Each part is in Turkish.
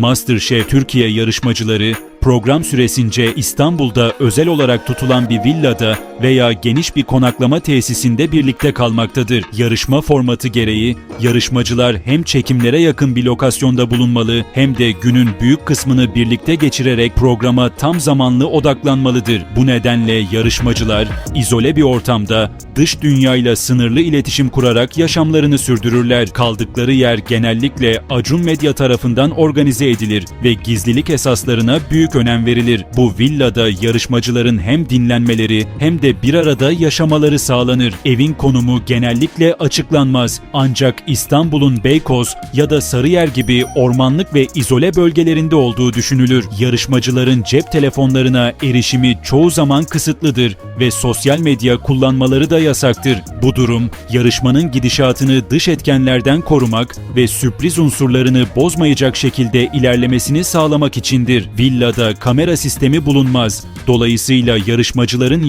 MasterChef Türkiye yarışmacıları program süresince İstanbul'da özel olarak tutulan bir villada veya geniş bir konaklama tesisinde birlikte kalmaktadır. Yarışma formatı gereği yarışmacılar hem çekimlere yakın bir lokasyonda bulunmalı hem de günün büyük kısmını birlikte geçirerek programa tam zamanlı odaklanmalıdır. Bu nedenle yarışmacılar izole bir ortamda dış dünyayla sınırlı iletişim kurarak yaşamlarını sürdürürler. Kaldıkları yer genellikle Acun Medya tarafından organize edilir ve gizlilik esaslarına büyük önem verilir. Bu villada yarışmacıların hem dinlenmeleri hem de bir arada yaşamaları sağlanır. Evin konumu genellikle açıklanmaz. Ancak İstanbul'un Beykoz ya da Sarıyer gibi ormanlık ve izole bölgelerinde olduğu düşünülür. Yarışmacıların cep telefonlarına erişimi çoğu zaman kısıtlıdır ve sosyal medya kullanmaları da yasaktır. Bu durum yarışmanın gidişatını dış etkenlerden korumak ve sürpriz unsurlarını bozmayacak şekilde ilerlemesini sağlamak içindir. Villada kamera sistemi bulunmaz. Dolayısıyla yarışmacıların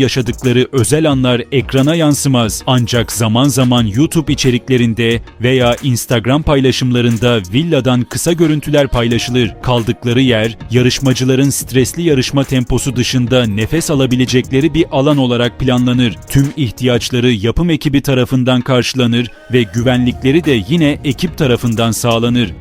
yaşadıkları özel anlar ekrana yansımaz. Ancak zaman zaman YouTube içeriklerinde veya Instagram paylaşımlarında villadan kısa görüntüler paylaşılır. Kaldıkları yer yarışmacıların stresli yarışma temposu dışında nefes alabilecekleri bir alan olarak planlanır. Tüm ihtiyaçları yapım ekibi tarafından karşılanır ve güvenlikleri de yine ekip tarafından sağlanır.